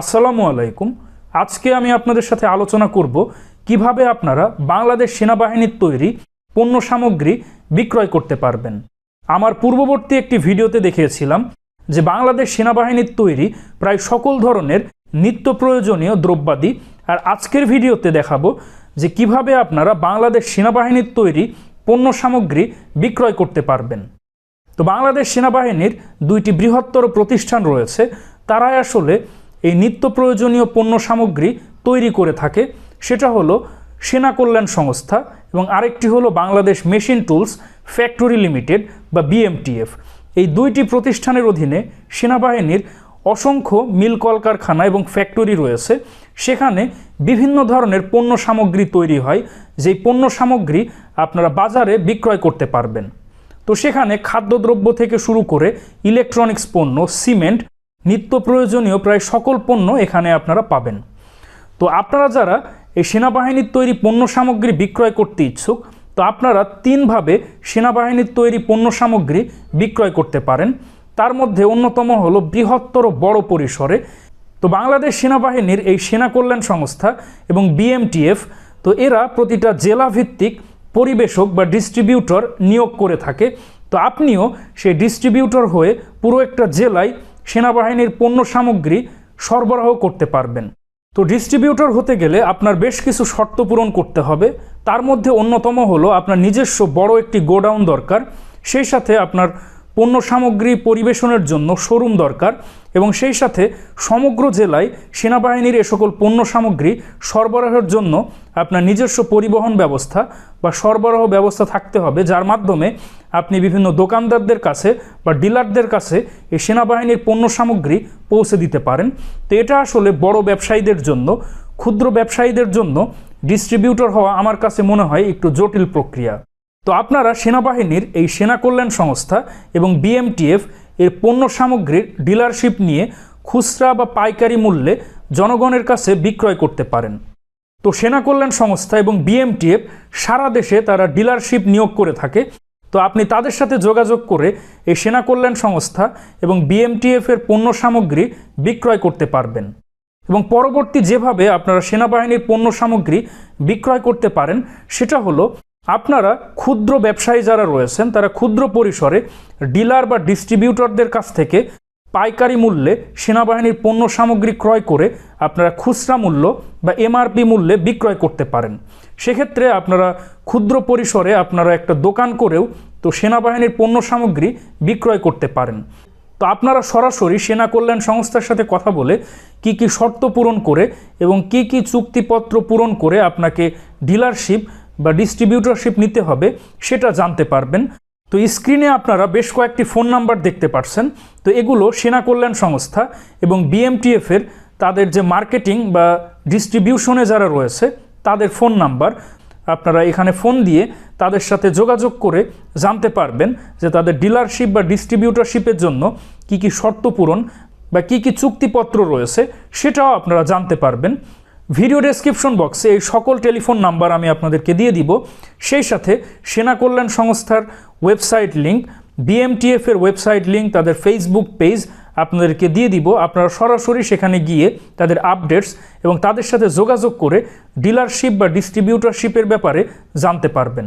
আসসালামু আলাইকুম। আজকে আমি আপনাদের সাথে আলোচনা করব কীভাবে আপনারা বাংলাদেশ সেনাবাহিনীর তৈরি পণ্য সামগ্রী বিক্রয় করতে পারবেন। আমার পূর্ববর্তী একটি ভিডিওতে দেখিয়েছিলাম যে বাংলাদেশ সেনাবাহিনীর তৈরি প্রায় সকল ধরনের নিত্য প্রয়োজনীয় দ্রব্যাদি আর আজকের ভিডিওতে দেখাবো যে কীভাবে আপনারা বাংলাদেশ সেনাবাহিনীর তৈরি পণ্য সামগ্রী বিক্রয় করতে পারবেন। তো বাংলাদেশ সেনাবাহিনীর দুইটি বৃহত্তর প্রতিষ্ঠান রয়েছে। তারাই আসলে এই নিত্য প্রয়োজনীয় পণ্য সামগ্রী তৈরি করে থাকে। সেটা হলো সেনা কল্যাণ সংস্থা এবং আরেকটি হলো Bangladesh machine tools factory limited বা বিএমটিএফ। এই দুইটি প্রতিষ্ঠানের অধীনে সেনাবাহিনীর অসংখ্য মিল কলকারখানা এবং ফ্যাক্টরি রয়েছে। সেখানে বিভিন্ন ধরনের পণ্য সামগ্রী তৈরি হয়, যেই পণ্য সামগ্রী আপনারা বাজারে বিক্রয় করতে পারবেন। তো সেখানে খাদ্যদ্রব্য থেকে শুরু করে ইলেকট্রনিক্স পণ্য, সিমেন্ট নিত্য প্রয়োজনীয় প্রায় সকল পণ্য এখানে আপনারা পাবেন। তো আপনারা যারা এই সেনাবাহিনীর তৈরি পণ্য সামগ্রী বিক্রয় করতে ইচ্ছুক, তো আপনারা তিনভাবে সেনাবাহিনীর তৈরি পণ্য সামগ্রী বিক্রয় করতে পারেন। তার মধ্যে অন্যতম হলো বৃহত্তর বড় পরিসরে। তো বাংলাদেশ সেনাবাহিনীর এই সেনা কল্যাণ সংস্থা এবং বিএমটিএফ, তো এরা প্রতিটা জেলা ভিত্তিক পরিবেশক বা ডিস্ট্রিবিউটর নিয়োগ করে থাকে। তো আপনিও সেই ডিস্ট্রিবিউটর হয়ে পুরো একটা জেলায় সেনাবাহিনীর পণ্য সামগ্রী সরবরাহ করতে পারবেন। তো ডিস্ট্রিবিউটর হতে গেলে আপনার বেশ কিছু শর্ত পূরণ করতে হবে। তার মধ্যে অন্যতম হলো আপনার নিজস্ব বড় একটি গোডাউন দরকার। সেই সাথে আপনার পণ্য সামগ্রী পরিবেশনের জন্য শোরুম দরকার এবং সেই সাথে সমগ্র জেলায় সেনাবাহিনীর এ সকল পণ্য সামগ্রী সরবরাহের জন্য আপনার নিজস্ব পরিবহন ব্যবস্থা বা সরবরাহ ব্যবস্থা থাকতে হবে, যার মাধ্যমে আপনি বিভিন্ন দোকানদারদের কাছে বা ডিলারদের কাছে এই সেনাবাহিনীর পণ্য সামগ্রী পৌঁছে দিতে পারেন। তো এটা আসলে বড় ব্যবসায়ীদের জন্য, ক্ষুদ্র ব্যবসায়ীদের জন্য ডিস্ট্রিবিউটর হওয়া আমার কাছে মনে হয় একটু জটিল প্রক্রিয়া। তো আপনারা সেনাবাহিনীর এই সেনা কল্যাণ সংস্থা এবং বিএমটিএফ এর পণ্য সামগ্রীর ডিলারশিপ নিয়ে খুচরা বা পাইকারি মূল্যে জনগণের কাছে বিক্রয় করতে পারেন। তো সেনা কল্যাণ সংস্থা এবং বিএমটিএফ সারা দেশে তারা ডিলারশিপ নিয়োগ করে থাকে। তো আপনি তাদের সাথে যোগাযোগ করে এই সেনা কল্যাণ সংস্থা এবং বিএমটিএফ এর পণ্য সামগ্রী বিক্রয় করতে পারবেন। এবং পরবর্তী যেভাবে আপনারা সেনাবাহিনীর পণ্য সামগ্রী বিক্রয় করতে পারেন, সেটা হলো আপনারা ক্ষুদ্র ব্যবসায়ী যারা রয়েছেন, তারা ক্ষুদ্র পরিসরে ডিলার বা ডিস্ট্রিবিউটরদের কাছ থেকে পাইকারি মূল্যে সেনাবাহিনীর পণ্য সামগ্রী ক্রয় করে আপনারা খুচরা মূল্য বা এমআরপি মূল্যে বিক্রয় করতে পারেন। সেক্ষেত্রে আপনারা ক্ষুদ্র পরিসরে আপনারা একটা দোকান করেও তো সেনাবাহিনীর পণ্য সামগ্রী বিক্রয় করতে পারেন। তো আপনারা সরাসরি সেনা কল্যাণ সংস্থার সাথে কথা বলে কি কি শর্ত পূরণ করে এবং কি কি চুক্তিপত্র পূরণ করে আপনাকে ডিলারশিপ বা ডিস্ট্রিবিউটরশিপ নিতে হবে, সেটা জানতে পারবেন। তো স্ক্রিনে আপনারা বেশ কয়েকটি ফোন নাম্বার দেখতে পাচ্ছেন তো এগুলো সেনা কল্যাণ সংস্থা এবং বিএমটিএফ এর তাদের যে মার্কেটিং বা ডিস্ট্রিবিউশনে যারা রয়েছে, তাদের ফোন নাম্বার আপনারা এখানে ফোন দিয়ে তাদের সাথে যোগাযোগ করে জানতে পারবেন যে তাদের ডিলারশিপ বা ডিস্ট্রিবিউটরশিপের জন্য কি কি শর্ত পূরণ বা কি কি চুক্তিপত্র রয়েছে, সেটাও আপনারা জানতে পারবেন। ভিডিও ডেসক্রিপশন বক্সে এই সকল টেলিফোন নাম্বার আমি আপনাদেরকে দিয়ে দিব। সেই সাথে সেনা কল্যাণ সংস্থার ওয়েবসাইট লিঙ্ক বিএমটিএফ এর ওয়েবসাইট লিঙ্ক তাদের ফেসবুক পেজ আপনাদেরকে দিয়ে দিব। আপনারা সরাসরি সেখানে গিয়ে তাদের আপডেটস এবং তাদের সাথে যোগাযোগ করে ডিলারশিপ বা ডিস্ট্রিবিউটরশিপের ব্যাপারে জানতে পারবেন।